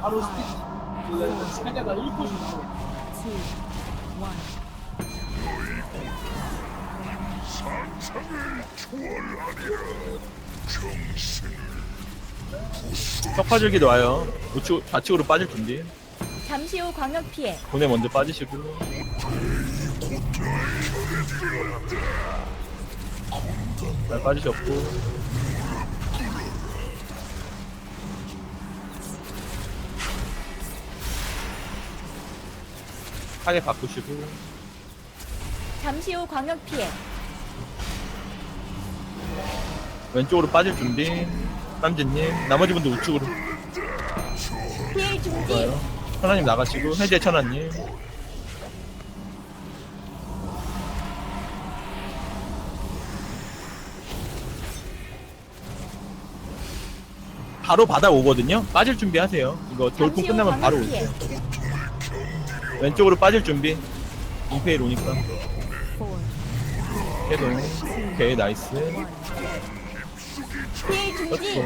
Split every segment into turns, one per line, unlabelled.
바로
five,
스피드 세대가 1%
two, one.
척파절기도 와요. 우측, 좌측으로 빠질 준비.
잠시 후 광역 피해.
돈에 먼저 빠지시고. 잘 빠지셨고. 하게 바꾸시고.
잠시 후 광역 피해.
왼쪽으로 빠질 준비. 쌈지님. 나머지 분들 우측으로.
피해 중지.
좋아요. 천하님 나가시고. 해제 천하님. 바로 받아 오거든요. 빠질 준비하세요. 이거 돌풍
잠시 후
끝나면 바로
피해.
올게요. 왼쪽으로 빠질 준비. 임페일 오니까.
Four,
해동. 오케이 나이스.
피해 중지.
그렇죠.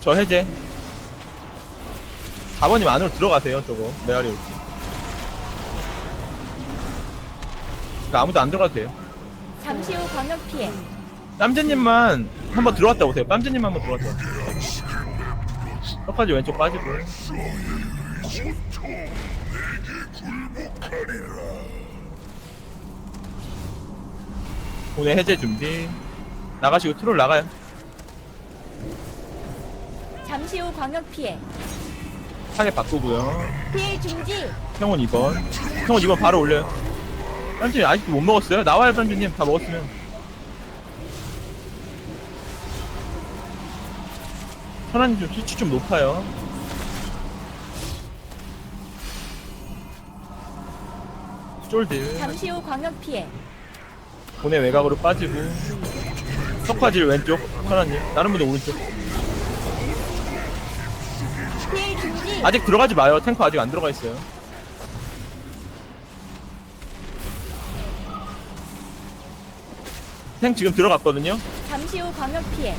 저 해제. 4번님 안으로 들어가세요. 저거 메아리 올 때. 그러니까 아무도 안 들어가도 돼요.
잠시 후 광역 피해.
쌈재님만 한번 들어갔다 오세요. 쌈재님만 한번 들어갔다 오세요. 끝까지 왼쪽 빠지고. 오늘 해제 준비. 나가시고 트롤 나가요.
잠시 후 광역 피해.
타겟 바꾸고요.
피해 중지.
형은 2번. 형은 2번 바로 올려요. 쌈재님 아직도 못 먹었어요? 나와요, 쌈재님. 다 먹었으면. 천안님 좀 수치 좀 높아요. 쫄들.
잠시 후 광역 피해.
보내 외곽으로 빠지고. 석화질 왼쪽. 천안님. 다른 분들 오른쪽.
피해 중지.
아직 들어가지 마요. 탱커 아직 안 들어가 있어요. 탱 지금 들어갔거든요.
잠시 후 광역 피해.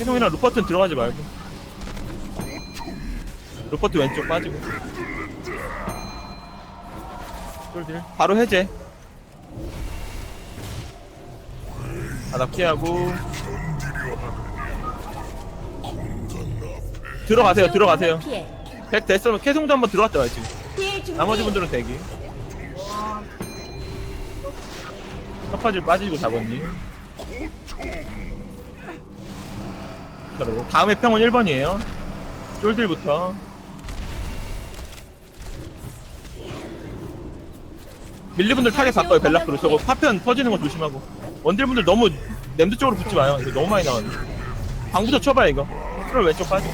해동이랑 루퍼트는 들어가지 말고. 루퍼트 왼쪽 빠지고. 쫄딜. 바로 해제. 바닥 피하고. 들어가세요, 들어가세요.
광역 피해.
100 됐으면 캐송도 한번 들어갔다 와요, 지금.
피해.
나머지 분들은 대기. 턱파질 빠지고 잡았니? 그리고 다음에 평원 1번이에요. 쫄들부터. 밀리분들 타겟 바꿔요, 벨라크로. 저거 파편 터지는 거 조심하고. 원딜분들 너무 냄새 쪽으로 붙지 마요. 이거 너무 많이 나왔네. 방부터 쳐봐요, 이거. 트롤 왼쪽 빠지고.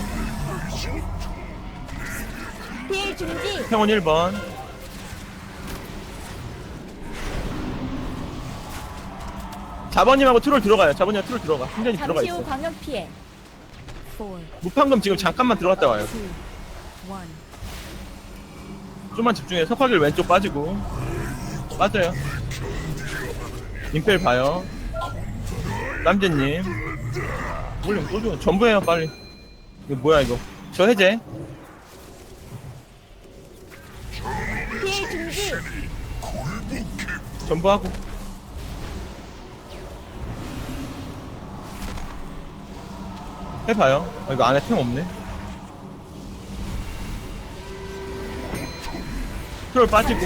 피해 중지.
평원 1번. 자번님하고 트롤 들어가요. 자번님하고 트롤 들어가. 힘전이 들어가
잠시 후
있어.
피해.
four,
무판금 지금 잠깐만 들어갔다 와요.
two, one.
좀만 집중해. 석화길 왼쪽 빠지고. 빠져요. 임펠 봐요. 남재님. 물림 또 줘. 전부 해요, 빨리. 이거 뭐야, 이거. 저 해제. 전부 하고. 해봐요. 아, 이거 안에 템 없네. 트롤 빠지고.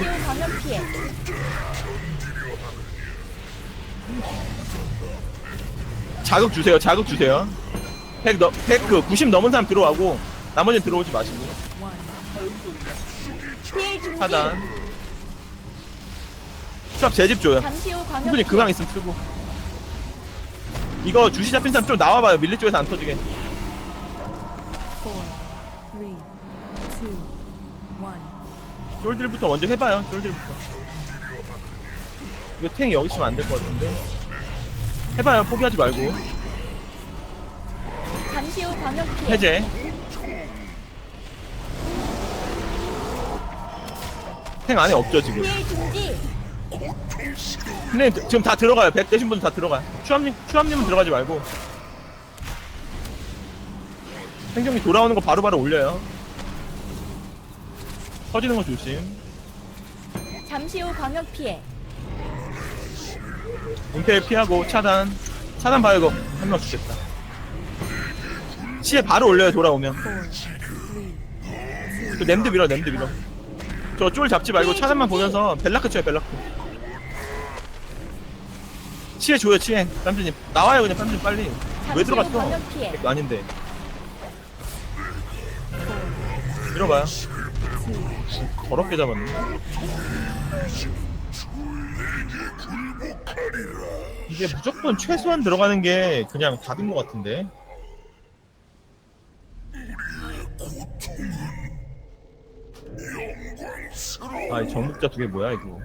자극 주세요. 자극 주세요. 100, 너, 100, 그, 90 넘은 사람 들어가고, 나머지는 들어오지 마시고. 하단. 수압 제집 줘요.
잠시 후 광역
충분히. 그강 있으면 쓰고. 이거 주시 잡힌 사람 좀 나와봐요. 밀리 쪽에서 안 터지게.
Four.
쫄들부터 먼저 해봐요. 쫄들부터. 이거 탱이 여기 있으면 안 될 것 같은데. 해봐요. 포기하지 말고.
잠시 후 피해.
해제. 탱 안에 없죠, 지금.
피해 중지.
근데 지금 다 들어가요. 100 되신 분들 다 들어가요. 추함님, 추함님은 들어가지 말고. 생존기 돌아오는 거 바로바로 올려요. 터지는 거 조심.
잠시 후 광역 피해.
임페일 피하고 차단. 차단 봐요 이거. 한 명 죽겠다. 시에 바로 올려요 돌아오면. 그 냄드 밀어 냄드 밀어. 저 쫄 잡지 말고 차단만 보면서 벨라크 쳐요 벨라크. 치에 줘요 치에. 쌈준님 나와요 그냥 쌈준 빨리. 왜 들어갔어? 아닌데. 밀어봐요. 더럽게 잡았네. 이게 무조건 최소한 들어가는 게 그냥 답인 것 같은데. 아, 이 정복자 두 개 뭐야, 이거.